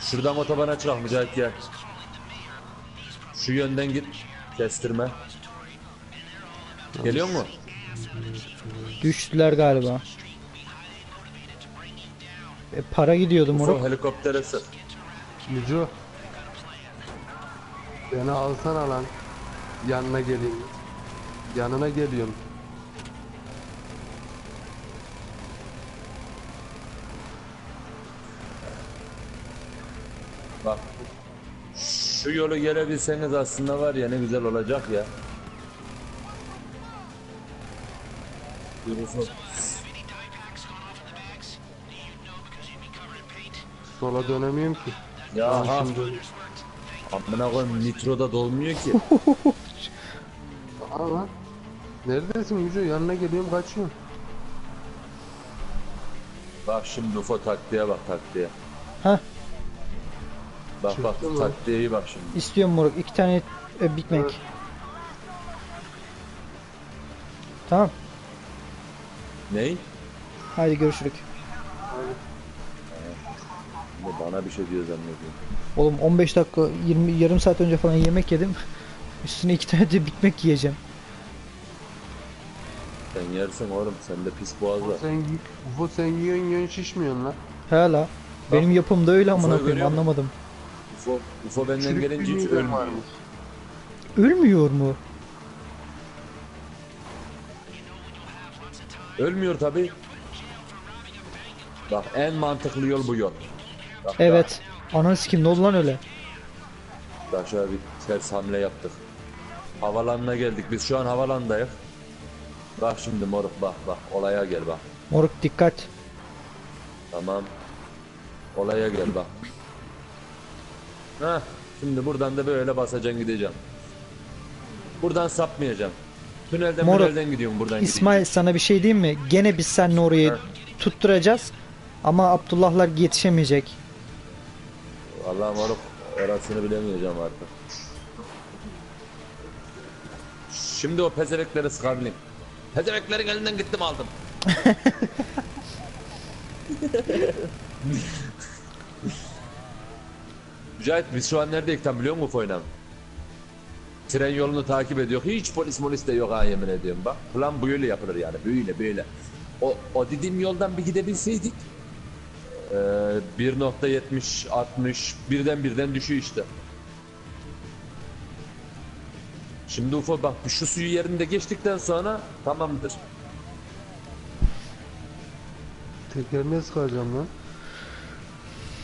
Şuradan otobana çıkalım Mücahit gel. Şu yönden git. Kestirme. Geliyor mu? Düştüler galiba. E, para gidiyordu Ufo moruk. helikoptere sık. Müco. Beni alsana lan. Yanına geleyim. Yanına geliyorum. Şu yolu gelebilseniz aslında var ya ne güzel olacak ya. Ufo. Sola dönemiyorum ki. Ya ha. şimdi- Amına koyayım nitroda dolmuyor ki. Aa lan. Neredesin Müco? Yanına geliyorum kaçıyorum. bak şimdi Ufo taktiğe bak taktiğe. Heh. Bak bak Çıktı mı? taktiğe iyi bak şimdi. İstiyorum moruk. iki tane e, Big Mac. Evet. Tamam. Ney? Haydi görüşürük. Bu Bana bir şey diyor zannediyorum. Oğlum 15 dakika 20 yarım saat önce falan yemek yedim. Üstüne iki tane de Big Mac yiyeceğim. Sen yersin oğlum sende pis boğaz var. Sen, Ufo sen yiyorsun yiyorsun şişmiyorsun lan. Hala. Benim yapımda öyle amına Ufo koyayım görüyor musun? anlamadım. Ufo, Ufo benden Çürük gelince hiç ölmüyor. varmış. Ölmüyor mu? Ölmüyor tabi. Bak en mantıklı yol bu yol. Bak, Evet. Ananı sikim ne oldu lan öyle? Bak, bak şöyle bir ters hamle yaptık. Havalanına geldik. Biz şu an havalandayız. Bak şimdi moruk bak bak olaya gel bak. Moruk dikkat. Tamam. Olaya gel bak. Heh, şimdi buradan da böyle basacaksın gideceğim. Buradan sapmayacağım. Tünelden Moruk, tünelden gidiyorum buradan İsmail sana bir şey diyeyim mi? Gene biz seninle orayı Heh. tutturacağız. Ama Abdullahlar yetişemeyecek. Vallahi moruk orasını bilemeyeceğim artık. Şimdi o pezevekleri sıkabileyim. Pezeveklerin elinden gittim aldım. Mücahit biz şu an neredeyiz tam biliyor musun Foynan? Tren yolunu takip ediyor. Hiç polis molis de yok ha yemin ediyorum bak. Plan böyle yapılır yani böyle böyle. O, o dediğim yoldan bir gidebilseydik. Ee, 1.70 60 birden birden düşüyor işte. Şimdi Ufo bak şu suyu yerinde geçtikten sonra tamamdır. Tekerine sıkacağım lan.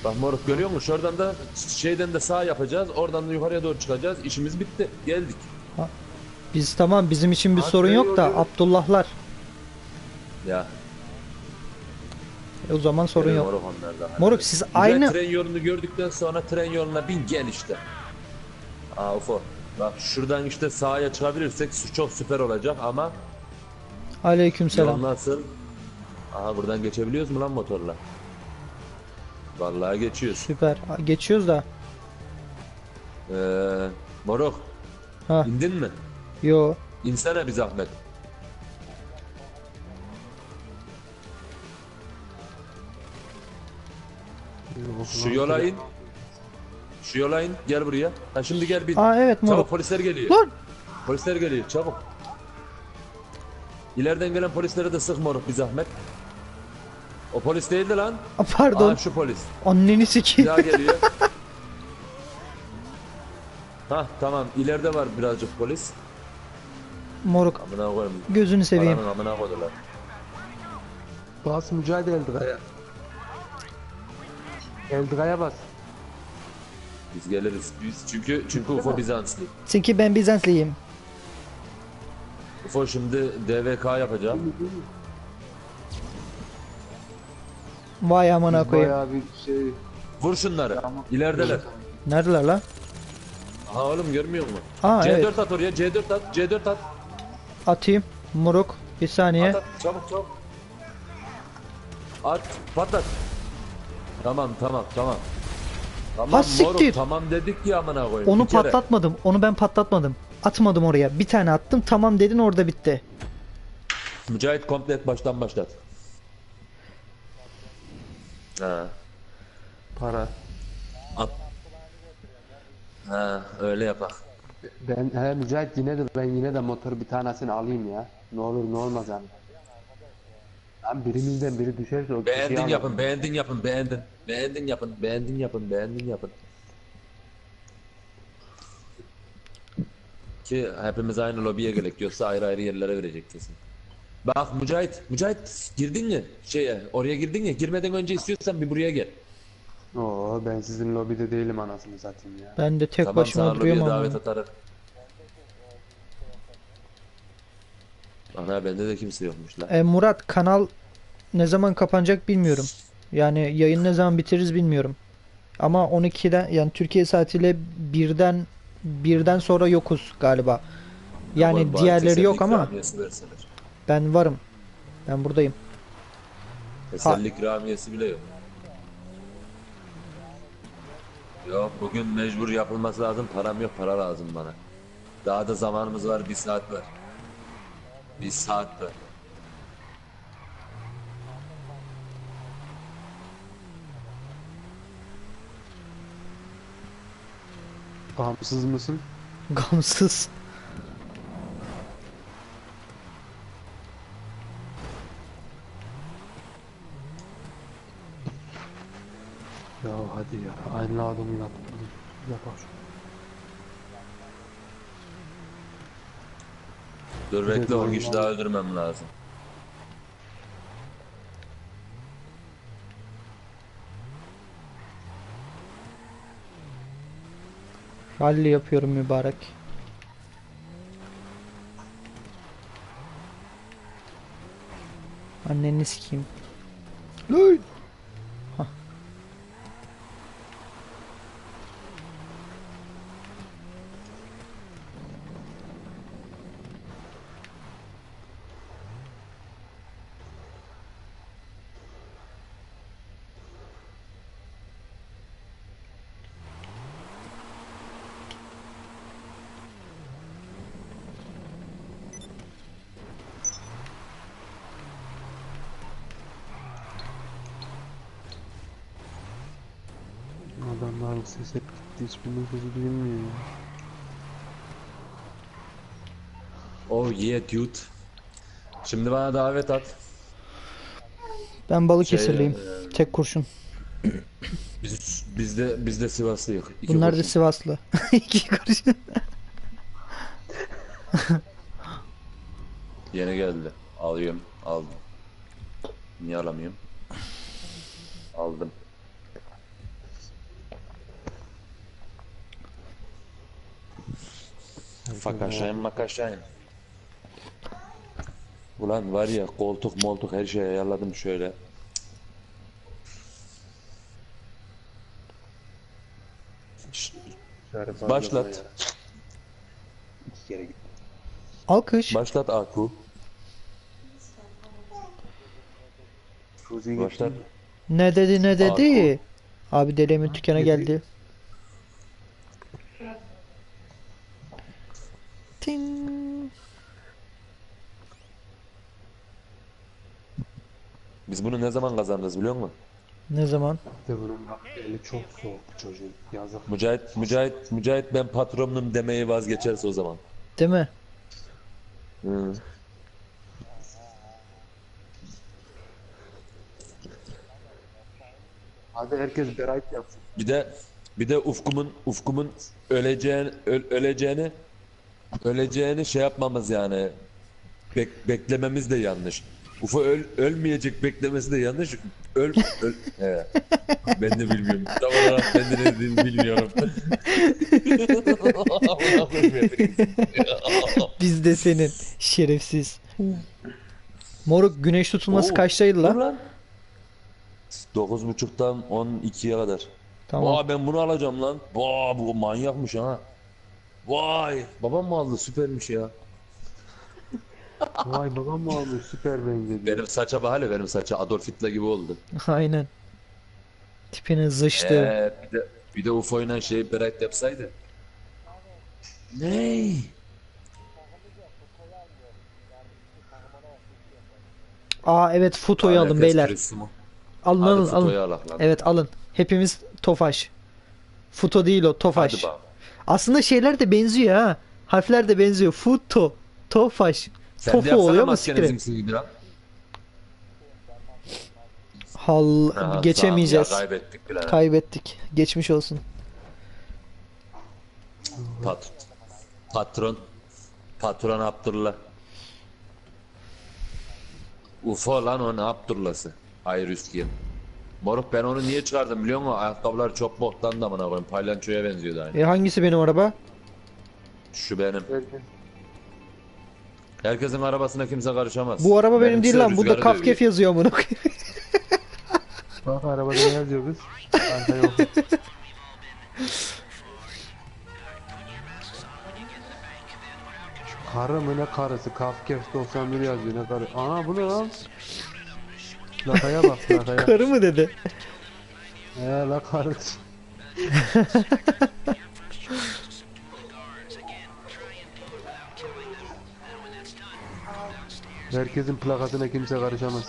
Bak moruk görüyor musun? Şuradan da şeyden de sağ yapacağız. Oradan da yukarıya doğru çıkacağız. İşimiz bitti. Geldik. Biz tamam bizim için bir Ha, sorun yok da oluyor. Abdullahlar. Ya. E, o zaman sorun yok. Moruk siz Güzel aynı tren yolunu gördükten sonra tren yoluna bin gel işte. Aa Ufo. Bak şuradan işte sağa çıkabilirsek su- çok süper olacak ama Aleykümselam. yol nasıl? Aha buradan geçebiliyoruz mu lan motorla? Vallahi geçiyoruz. Süper. Ha, Geçiyoruz da. Ee, moruk Ha indin mi? yo. İnsene bir zahmet. Şu yola in. Şu yola in. Gel buraya. Ha şimdi gel bir. Aa evet Çabuk moruk. polisler geliyor. Lan! Polisler geliyor çabuk. İleriden gelen polislere de sık moruk bir zahmet. O polis değildi lan. Aa, Pardon. Aa şu polis. Anneni Bir sikeyim. daha geliyor. ha tamam ileride var birazcık polis. Moruk Amına koyayım. gözünü seveyim. Paranın amına koydular. Bas Mücahit Eldra'ya. Eldra'ya bas. Biz geliriz. Biz çünkü çünkü UFO Bizanslı. Çünkü ben Bizanslıyım. UFO şimdi DVK yapacağım. Vay amına Biz koyayım. Bayağı bir şey. Vur şunları. İlerideler. Neredeler lan? Ha oğlum görmüyor musun? Aa C4 evet. at oraya. C4 at. C4 at. Atayım. Moruk. Bir saniye. At at. Çabuk çabuk. At. Patlat. Tamam tamam tamam. Tamam Ha, moruk tamam dedik ya amına koyayım. Onu kere. patlatmadım. Onu ben patlatmadım. Atmadım oraya. Bir tane attım. Tamam dedin orada bitti. Mücahit komplet baştan başlat. Ha. Para. At. Ha öyle yapak. Ben he Mücahit yine de ben yine de motoru bir tanesini alayım ya. Ne olur ne olmaz yani. Lan birimizden biri düşerse o kişiyi Beğendin yapın, beğendin yapın, beğendin. Beğendin yapın, beğendin yapın, beğendin yapın. Ki hepimiz aynı lobiye gerek yoksa ayrı ayrı yerlere verecek kesin. Bak Mücahit, Mücahit girdin mi şeye, oraya girdin ya, girmeden önce istiyorsan bir buraya gel. Oo ben sizin lobide değilim anasını satayım ya. Ben de tek tamam başıma sana lobiye duruyorum ama. davet atarım. Ana bende de kimse yokmuş lan. E, Murat kanal ne zaman kapanacak bilmiyorum. Yani yayın ne zaman bitiririz bilmiyorum. Ama 12'den yani Türkiye saatiyle birden birden sonra yokuz galiba. Yani Aman diğerleri yok ama. Ben varım. Ben buradayım. Teselli ikramiyesi bile yok. Yok bugün mecbur yapılması lazım. Param yok para lazım bana. Daha da zamanımız var bir saat var. Bir saat var. Bağımsız mısın? Gamsız. Ya hadi ya aynı adamı yap. Yapar. Dur bekle 10 vallahi. kişi daha öldürmem lazım. Rally yapıyorum mübarek. Anneni sikeyim. Lan! Hah. Adamların ses hep gitti hiçbirinin sesi duyulmuyor ya. Oh yeah dude. Şimdi bana davet at. Ben Balıkesirliyim. Şey, Tek kurşun. Biz, biz de biz de Sivaslıyız. İki Bunlar da kurşun. Sivaslı. İki kurşun. Yeni geldi. Alıyorum. Aldım. Niye alamıyorum? Aldım. Fakaşayım makaşayım. Ulan var ya koltuk moltuk her şeyi ayarladım şöyle. Başlat. Alkış. Başlat Aku. Başlat. Ne dedi ne dedi? Abi delimin tükene geldi. Biz bunu ne zaman kazanırız biliyor musun? Ne zaman? De bunun bak eli çok soğuk bu çocuğun. Yazık. Mücahit, Mücahit, Mücahit ben patronum demeyi vazgeçerse o zaman. Değil mi? Hı. Hadi herkes berayet yapsın. Bir de bir de Ufkum'un Ufkum'un öleceğini öl- öleceğini öleceğini şey yapmamız yani bek- beklememiz de yanlış. Ufa öl, ölmeyecek beklemesi de yanlış. Öl, öl He. Ben de bilmiyorum. Tam olarak ben de ne dediğini bilmiyorum. Biz de senin. Şerefsiz. Moruk güneş tutulması Oo, kaçtaydı lan? lan. 9.30'dan 12'ye kadar. Tamam. Aa ben bunu alacağım lan. Vaa bu manyakmış ha. Vay babam mı aldı süpermiş ya. Vay babam mı almış süper benzedi. Benim saça bak hele benim saça Adolf Hitler gibi oldu. Aynen. Tipine zıştı. Ee, bir de bir de UFO'yla şey Berat yapsaydı. Ney? Aa evet Futo'yu alın beyler. Alın Hadi alın alın. alak lan. Evet alın. Hepimiz Tofaş. Futo değil o Tofaş. Aslında şeyler de benziyor ha. Harfler de benziyor. Futo, Tofaş, Sen de Tofu yapsana oluyor mu maskeni siktir? bizimkisi gibi lan. Hal Aha, geçemeyeceğiz. ya, kaybettik. Kaybettik. Geçmiş olsun. Pat patron patron Abdullah. Ufo lan o ne Abdullah'sı. Hayır Üskiyen. Moruk ben onu niye çıkardım biliyor musun? Ayakkabılar çok boktan da amına koyayım. Palyançoya benziyordu aynı. E hangisi benim araba? Şu benim. Herkes. Herkesin arabasına kimse karışamaz. Bu araba benim değil lan. Burada Kafkef yazıyor amına koyayım. Bak arabada ne yazıyor kız? Arka yok. Karı mı ne karısı? Kafkes 91 yazıyor ne karı? Ana bu ne lan? Plakaya bak plakaya. Karı mı dedi? He la karı. Herkesin plakasına kimse karışamaz.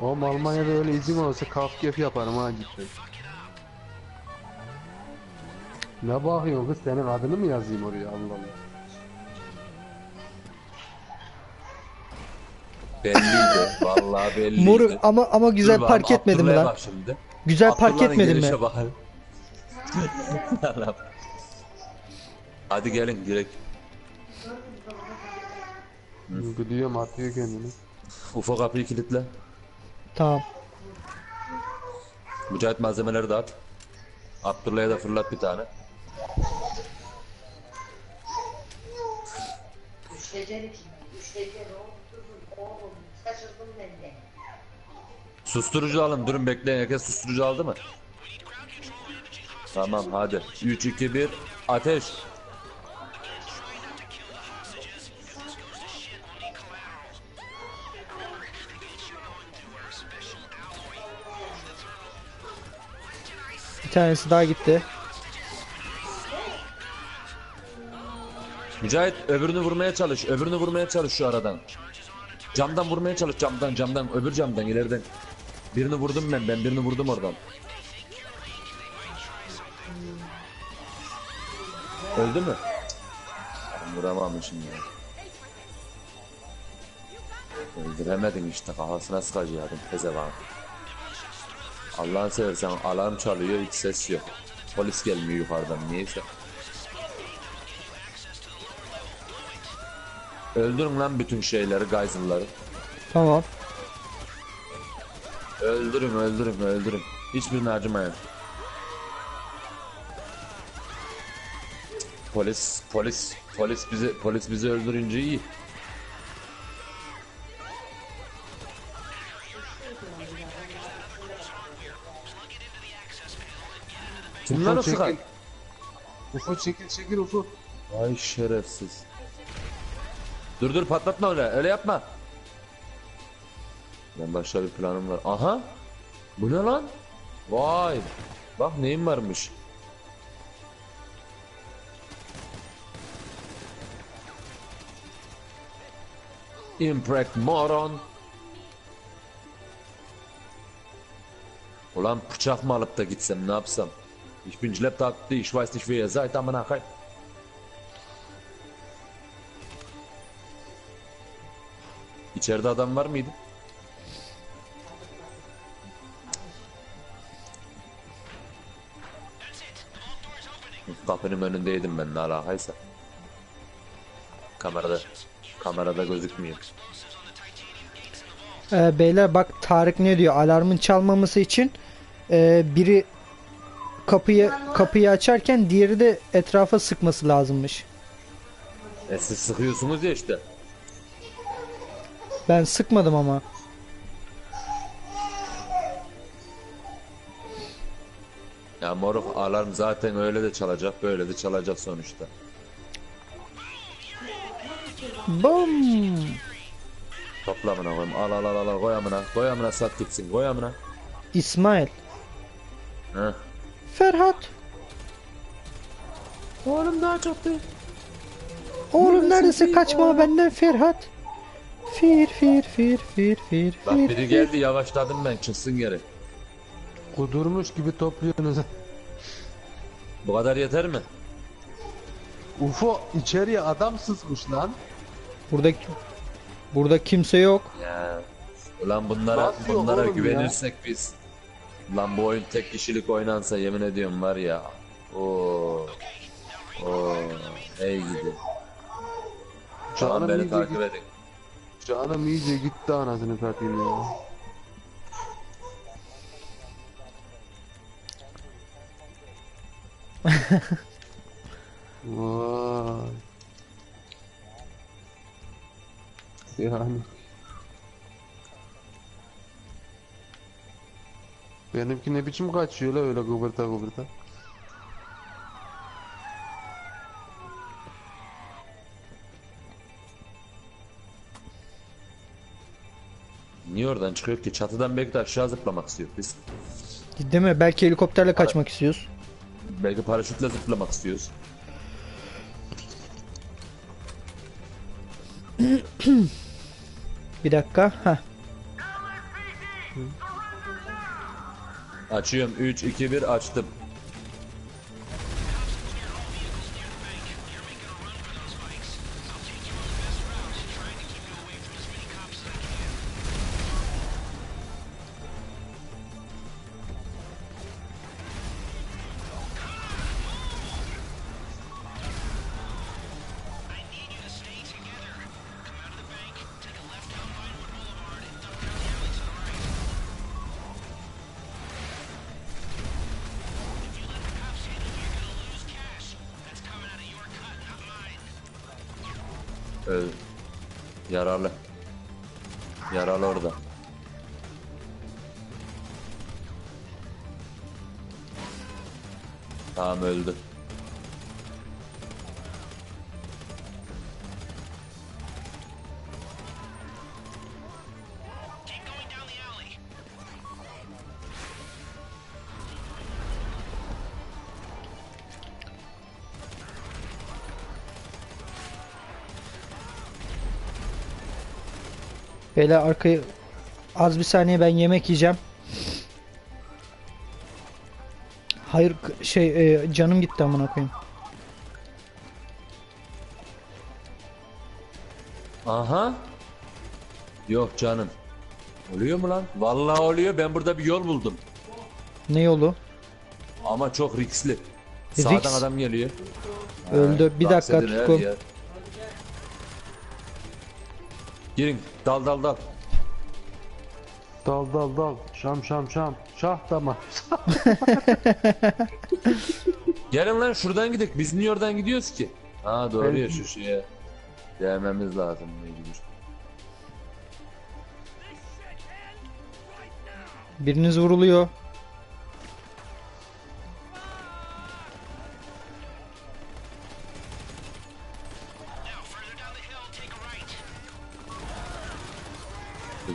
Oğlum Almanya'da öyle izin olsa kafkef yaparım ha cidden. Ne bakıyorsun kız senin adını mı yazayım oraya Allah Allah. Belliydi. Vallahi belliydi. Moruk ama ama güzel Dur bakalım, park etmedim Abdullah'a lan? bak şimdi. Güzel park Abdullah'ın etmedim mi? gelişe bakın. Allah'ım. Hadi gelin direkt. Gidiyorum atıyor kendini. Ufo kapıyı kilitle. Tamam. Mücahit malzemeleri dağıt. Abdullah'a da fırlat bir tane. Susturucu alın. Durun bekleyin. Herkes susturucu aldı mı? Tamam hadi. 3, 2, 1. Ateş. Bir tanesi daha gitti. Mücahit öbürünü vurmaya çalış. Öbürünü vurmaya çalış şu aradan. Camdan vurmaya çalış camdan camdan. Öbür camdan ileriden. Birini vurdum ben. Ben birini vurdum oradan. Öldü mü? Ben vuramamışım ya. Öldüremedin işte kafasına sıkacaktım pezevenk. Allah'ını seversen alarm çalıyor hiç ses yok. Polis gelmiyor yukarıdan niyeyse. Öldürün lan bütün şeyleri, Geyser'ları. Tamam. Öldürün, öldürün, öldürün. Hiçbirini acımayın. Polis, polis, polis bizi, polis bizi öldürünce iyi. Kim lan o Ufo sıkan? çekil. Ufo çekil çekil Ufo. Ay şerefsiz. Dur dur patlatma öyle. Öyle yapma. Ben başka bir planım var. Aha. Bu ne lan? Vay. Bak neyim varmış. Impact moron. Ulan bıçak mı alıp da gitsem ne yapsam? Ich bin schlepptag, ich weiß nicht wer ihr seid, aber nachher. İçeride adam var mıydı? Kapının önündeydim ben ne alakaysa. Kamerada kamerada gözükmüyor. Ee, beyler bak Tarık ne diyor? Alarmın çalmaması için e, biri kapıyı kapıyı açarken diğeri de etrafa sıkması lazımmış. E siz sıkıyorsunuz ya işte. Ben sıkmadım ama. Ya moruk alarm zaten öyle de çalacak böyle de çalacak sonuçta. Bum. Topla amına koyayım al al al al al koy amına koy amına sat gitsin koy amına. İsmail. Heh. Ferhat. Oğlum daha çok değil. Oğlum neredesin? Kaçma benden Ferhat. Fir fir fir fir fir Bak fir. biri geldi yavaşladım ben çıksın geri. Kudurmuş gibi topluyorsunuz. Bu kadar yeter mi? UFO içeriye adam sızmış lan. Burada burada kimse yok. Ya. Ulan bunlara Nasıl yok bunlara oğlum güvenirsek biz. Lan bu oyun tek kişilik oynansa yemin ediyorum var ya. Oo. Oo. Ey gidi. Canım beni takip edin. canım iyice gitti anasını satayım ya. Vay. Yani. Benimki ne biçim kaçıyor la öyle kıvırta kıvırta. Niye oradan çıkıyor ki? Çatıdan belki de aşağı zıplamak istiyor biz. Değil mi? Belki helikopterle kaçmak istiyoruz. Belki paraşütle zıplamak istiyoruz. Bir dakika. Heh. Açıyorum 3 2 1 açtım. Yaralı. Yaralı orada. Tamam öldü. Beyler arkayı az bir saniye ben yemek yiyeceğim. Hayır şey e, canım gitti amına koyayım. Aha. Yok canım. Oluyor mu lan? Vallahi oluyor. Ben burada bir yol buldum. Ne yolu? Ama çok riskli. Risk? Sağdan adam geliyor. Öldü. Bir dakika Bahsedin Girin. Dal dal dal. Dal dal dal. Şam şam şam. Şah tamam. Gelin lan şuradan gidelim. Biz niye oradan gidiyoruz ki? Ha doğru Evet. ya şu şeye. Değmemiz lazım mecbur. Biriniz vuruluyor.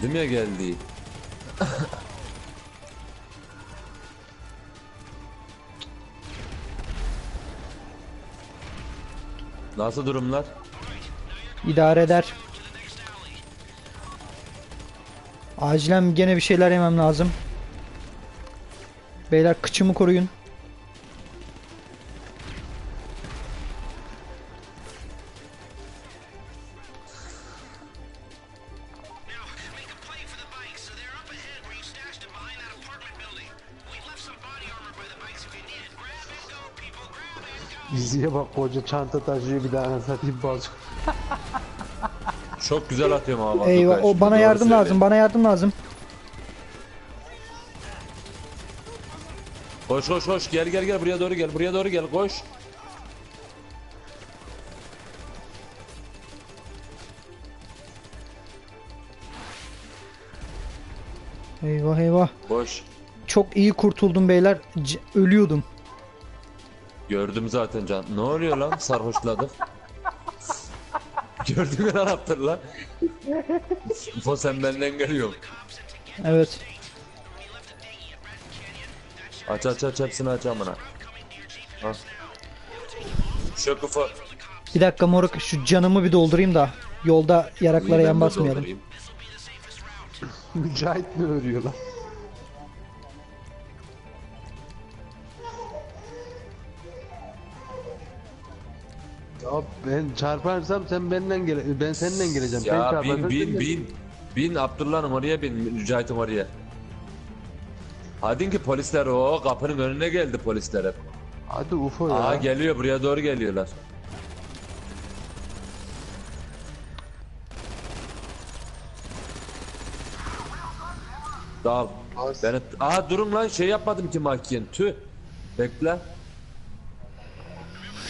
Dedim ya geldi. Nasıl durumlar? İdare eder. Acilen gene bir şeyler yemem lazım. Beyler kıçımı koruyun. Koca çanta taşıyor bir daha satayım boz. Çok güzel atıyorum ama. Eyvah o bana yardım lazım. Bana yardım lazım. Koş koş koş gel gel gel buraya doğru gel buraya doğru gel koş. Eyvah eyvah. Koş. Çok iyi kurtuldum beyler. C- ölüyordum. Gördüm zaten can. Ne oluyor lan sarhoşladık. Gördün mü lan? Ufo sen benden geliyorsun. Evet. Aç aç aç hepsini aç amına. Şok Ufo. Bir dakika moruk şu canımı bir doldurayım da yolda yaraklara İyi, ben yan de basmayalım. doldurayım. Mücahit mi örüyor lan? Hop, ben çarparsam sen benden gele ben senden geleceğim. sen Ya bin sen bin de- bin. Bin Abdullah'ın oraya bin Mücahit'in oraya. Hadi ki polisler o kapının önüne geldi polisler hep. Hadi UFO ya. Aa geliyor buraya doğru geliyorlar. Dal. Beni... Aa durun lan şey yapmadım ki makiyen. Tüh. Bekle.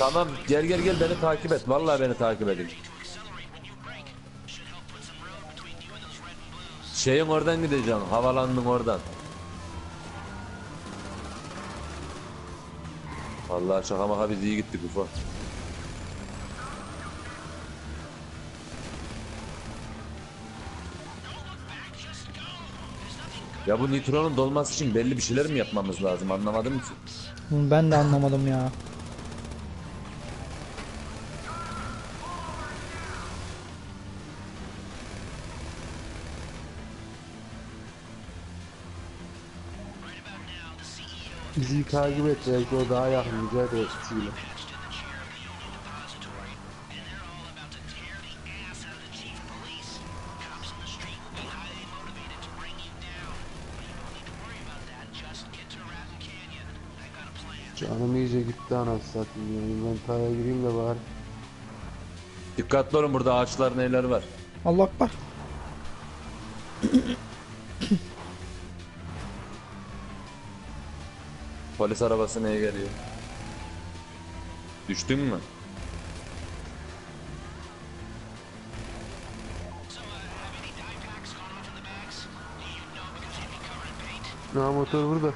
Tamam gel gel gel beni takip et. Vallahi beni takip edin. Şeyin oradan gideceğim. Havalandın oradan. Vallahi şaka maka biz iyi gittik Ufo. Ya bu nitronun dolması için belli bir şeyler mi yapmamız lazım anlamadım ki. Ben de anlamadım ya. Bizi takip et belki o daha yakın mücadele etkisiyle. Canım iyice gitti anasını satayım ya. İnventara gireyim de bari. Dikkatli olun burada ağaçlar neler var. Allah akbar. Polis arabası neye geliyor? Düştün mü? Ha motor burada.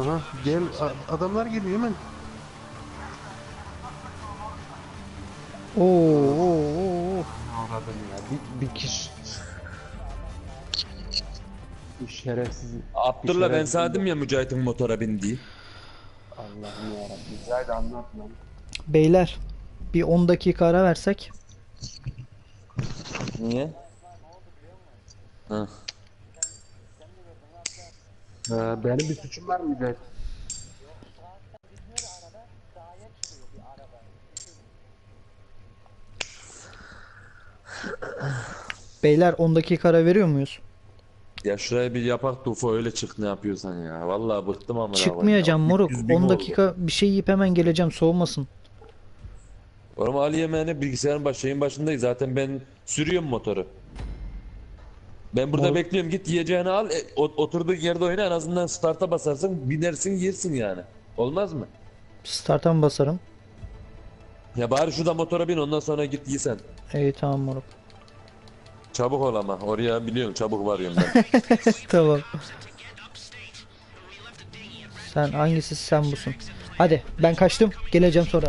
Aha gel a- adamlar geliyor hemen. Oo, oo, oo. Ya bir, bir kişi. Şerefsiz. Abdullah ben sana ya. Mücahit'in motora bindiği. Allah'ım yarabbim. De anlat lan. Beyler bir 10 dakika ara versek. Niye? Ha, benim bir suçum var mı Mücahit? Beyler 10 dakika ara veriyor muyuz? Ya şuraya bir yapak da Ufo öyle çık ne yapıyorsan ya. Vallahi bıktım ama. Çıkmayacağım moruk. 10 dakika bir şey yiyip hemen geleceğim soğumasın. Oğlum Ali yemeğine bilgisayarın baş, şeyin başındayız. Zaten ben sürüyorum motoru. Ben burada Mor- bekliyorum. Git yiyeceğini al. e, o- oturduğun yerde oyna. En azından start'a basarsın. Binersin yersin yani. Olmaz mı? Start'a mı basarım? Ya bari şurada motora bin ondan sonra git yiysen. İyi tamam moruk. Çabuk ol ama. Oraya biliyorsun çabuk varıyorum ben. Tamam. Sen hangisi sen busun? Hadi ben kaçtım. Geleceğim sonra.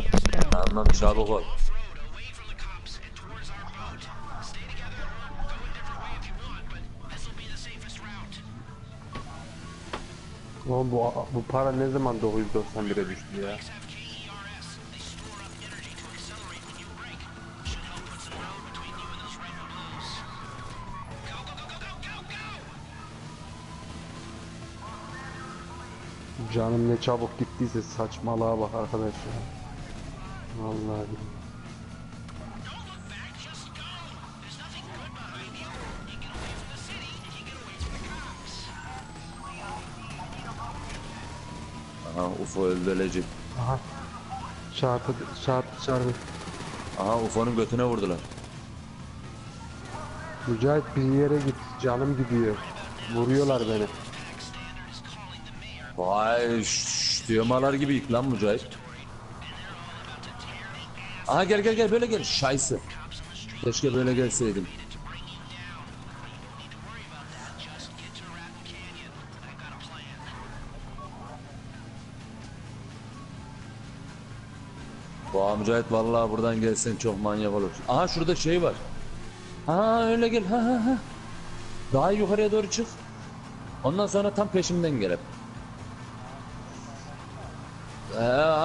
Tamam çabuk ol. Oğlum bu, bu para ne zaman 991'e düştü ya? Canım ne çabuk gittiyse saçmalığa bak arkadaş ya. Vallahi. Aha Ufo öldü ölecek. Aha. Çarpı, çarpı, çarpı. Aha Ufo'nun götüne vurdular. Mücahit bir yere git, canım gidiyor. Vuruyorlar beni. Vay şşş diyomalar gibi lan Mücahit. Aha gel gel gel böyle gel. Şaysı. Keşke böyle gelseydim. Bu Mücahit vallahi buradan gelsen çok manyak olur. Aha şurada şey var. Ha öyle gel. Ha ha ha. Daha yukarıya doğru çık. Ondan sonra tam peşimden gel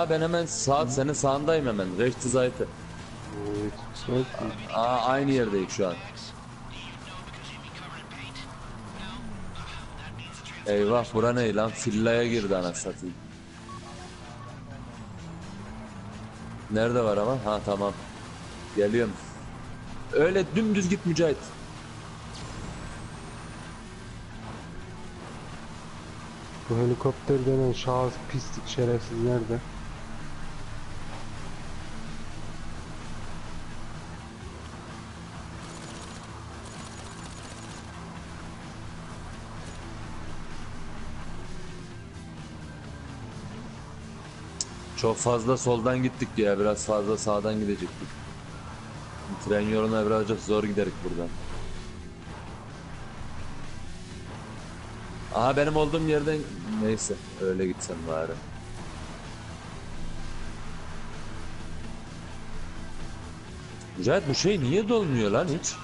ha, ben hemen sağ, senin sağındayım hemen. Rechte Seite. Aa, aynı yerdeyiz şu an. Eyvah bura ne lan? Villaya girdi anasını satayım. Nerede var ama? Ha tamam. Geliyorum. Öyle dümdüz git Mücahit. Bu helikopter denen şahıs pislik şerefsiz nerede? Çok fazla soldan gittik ya. Biraz fazla sağdan gidecektik. Tren yoluna birazcık zor giderik buradan. Aha benim olduğum yerden neyse öyle gitsem bari. Mücahit bu şey niye dolmuyor lan hiç?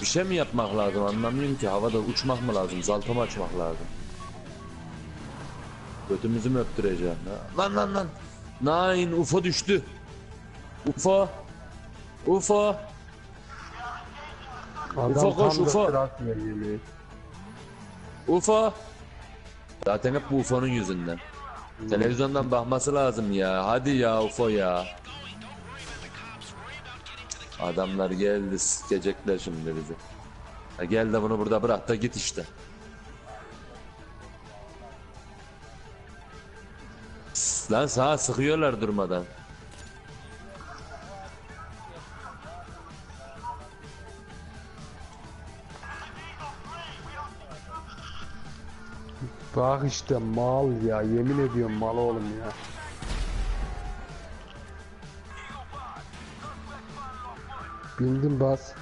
Bir şey mi yapmak lazım anlamıyorum ki havada uçmak mı lazım zaltama açmak lazım. Götümüzü mü öptüreceğim? Ha? Lan lan lan. Nine UFO düştü. UFO. UFO. Adam Ufo koş, tam Ufo. UFO. Zaten hep bu UFO'nun yüzünden. Televizyondan bakması lazım ya. Hadi ya UFO ya. Adamlar geldi sikecekler şimdi bizi. Ha gel de bunu burada bırak da git işte. Lan sağa sıkıyorlar durmadan. Bak işte mal ya yemin ediyorum mal oğlum ya. Bindim bas.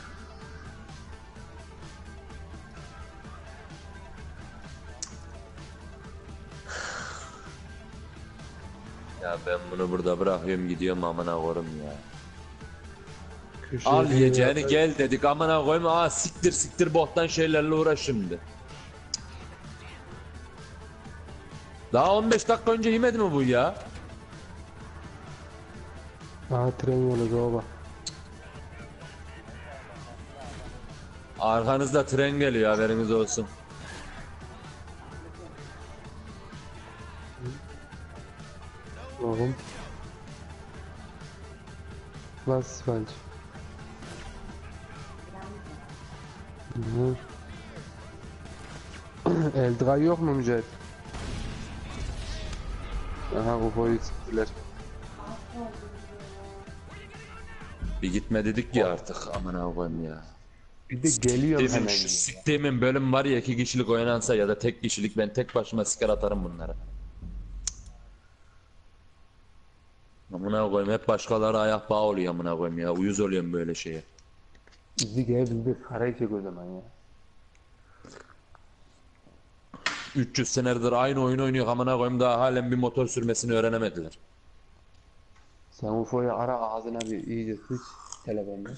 Bunu burada bırakıyorum gidiyorum amına koyayım ya. Köşeye Al yiyeceğini gel dedik amına koyayım. Aa siktir siktir boktan şeylerle uğraş şimdi. Daha 15 dakika önce yemedi mi bu ya? Aha tren yolu baba. Arkanızda tren geliyor haberiniz olsun. Oğlum. Bas bence. Hı. Eldray yok mu Mücahit? Aha bu siktiler. Bir gitme dedik ya artık amına koyayım ya. Bir de geliyor hemen. siktiğimin bölüm var ya iki kişilik oynansa ya da tek kişilik ben tek başıma siker atarım bunları. Amına koyayım hep başkaları ayak bağı oluyor amına koyayım ya. Uyuz oluyorum böyle şeye. Bizi gel biz de karayı çek o zaman ya. 300 senedir aynı oyun oynuyor amına koyayım daha halen bir motor sürmesini öğrenemediler. Sen UFO'yu ara ağzına bir iyice sıç telefonla.